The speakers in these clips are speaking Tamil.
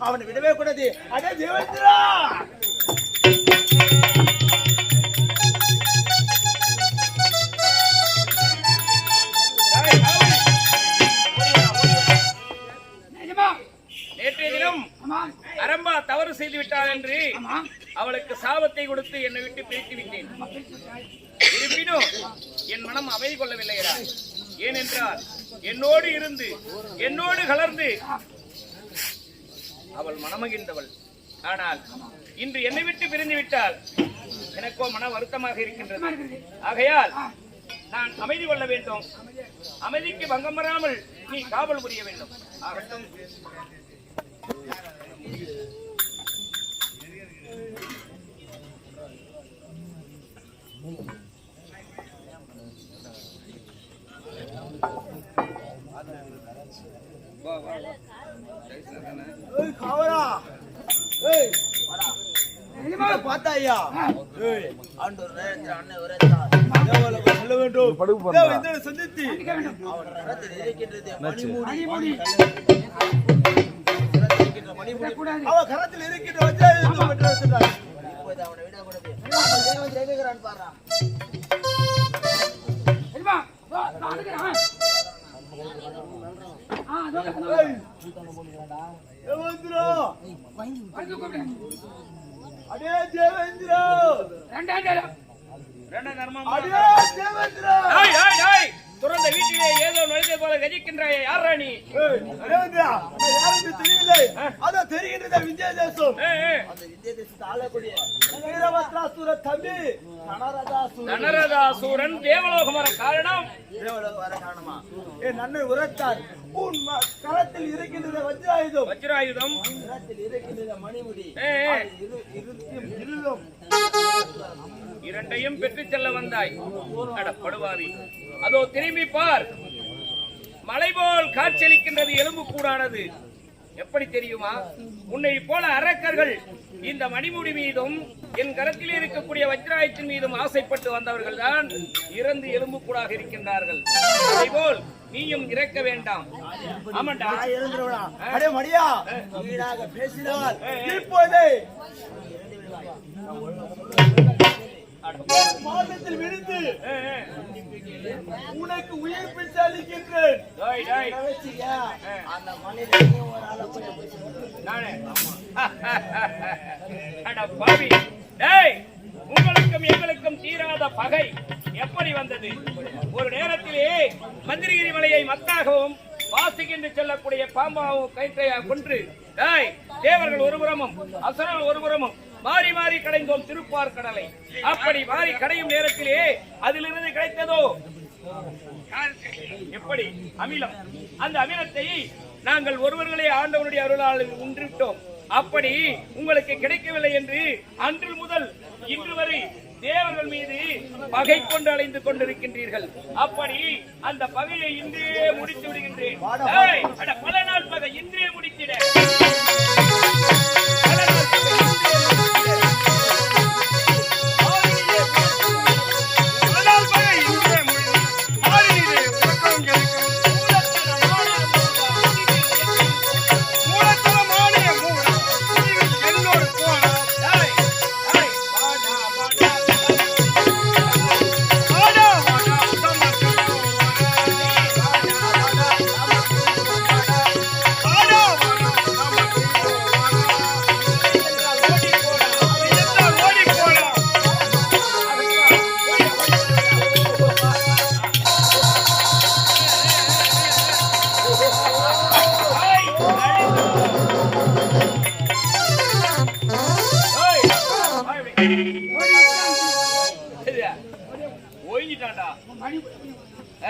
அவனை விடவே கூடாது அடே தேவேந்திரா அவளுக்கு சாபத்தை கொடுத்து என்னை விட்டு பிரித்து விட்டேன். இருப்பினும் என் மனம் அமைதி கொள்ளவில்லை ஏனென்றால் என்னோடு இருந்து என்னோடு கலர்ந்து அவள் மனமகிழ்ந்தவள். ஆனால் இன்று என்னை விட்டு பிரிந்து விட்டால் எனக்கோ மன வருத்தமாக இருக்கின்றது. ஆகையால் நான் அமைதி கொள்ள வேண்டும். அமைதிக்கு பங்கம் வராமல் நீ காவல் புரிய வேண்டும். ஆகட்டும் ஏய் காவலா ஏய் வாடா பார்த்தாயா? ஏய் ஆண்டவர் அன்னை உரைத்தார் செல்ல வேண்டும். தேவேந்திரனை சந்தித்து. இருக்கின்றது மணிமூடி அவன் கரத்தில் இருக்கின்ற. இப்போது அவனை விடக்கூடாது ஜெயிக்கிறான் பாரா ஆ அதோ அதோ ஏய் தேவேந்திரா வந்து கூப்பிடு அடே தேவேந்திரா ரெண்டாம் தேதி ரெண்டாம் தர்மம் அடே தேவேந்திரா டேய், டேய், டேய். துறந்த வீட்டிலே ஏதோ நுழைந்தது போல கஜிக்கின்றாயே யாரா நீ தெரிகின்றதே விஜய தேசம் ஏய், ஏய். அந்த வித்திய தேசத்தை ஆளக்கூடிய வீரபத்ராசுர தம்பி கனரதாசுர தனரதாசூரன் தேவலோகம் வர காரணம். தேவலோக வர காரணமா? என் அண்ணன் உரைத்தார் உன் ம- கரத்தில் இருக்கின்றது வஜ்ராயுதம். வஜ்ராயுதம். கரத்தில் இருக்கின்ற மணிமுடி. இருளும். இரண்டையும் பெற்றுச் செல்ல வந்தாய். படுவாவி அதோ திரும்பி பார். மலை போல் காட்சியளிக்கின்றது எலும்பு கூடானது எப்படி தெரியுமா? உன்னை போல அரக்கர்கள் இந்த மணிமுடி மீதும் என் கரத்தில் இருக்கக்கூடிய வஜ்ராயத்தின் மீதும் ஆசைப்பட்டு வந்தவர்கள் தான் இறந்து எலும்பு கூடாக இருக்கின்றார்கள் அதேபோல் நீயும் இறக்க வேண்டாம். ஆமாண்டா. அடே மடியா வீணாக பேசினால் இப்போதே பாதத்தில் விழுந்து. உனக்கு உயிர் பிச்சை அளிக்கின்றேன். உங்களுக்கும் எங்களுக்கும் தீராத பகை எப்படி வந்தது? ஒரு நேரத்திலே மந்திரகிரி மலையை மத்தாகவும் வாசிக்கின்று செல்லக்கூடிய பாம்பாவும் கயிற்றையா கொன்று. டேய் தேவர்கள் ஒருபுறமும் அசுரர்கள் ஒருபுறமும் மாறி மாறி கடைந்தோம் திருப்பார் கடலை. அப்படி மாறி கடையும் நேரத்திலே அதிலிருந்து கிடைத்ததோ? எப்படி? அமிலம். அந்த அமிலத்தை நாங்கள் ஒருவர்களே ஆண்டவனுடைய அருளால் உன்றிவிட்டோம் அப்படி உங்களுக்கு கிடைக்கவில்லை என்று அன்று முதல் இன்று வரை தேவர்கள் மீது பகை கொண்டு அலைந்து கொண்டிருக்கின்றீர்கள். அப்படி அந்த பகையை இன்றே முடித்து விடுகின்றேன். அட, பல நாள்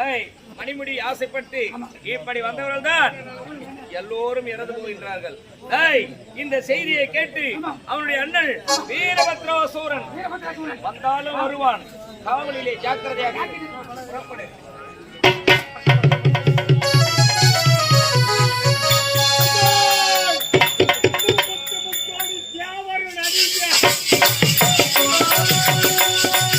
ஏய் மணிமுடி ஆசைப்பட்டு இப்படி வந்தவர்கள் தான் எல்லோரும் இறந்து போகின்றார்கள். ஏய் இந்த செய்தியை கேட்டு அவனுடைய அண்ணன் வீரபத்ரவசூரன் வீரபத்ராசூரன் வந்தாலும் வருவான். காவலிலே ஜாக்கிரதையாக. புறப்படு.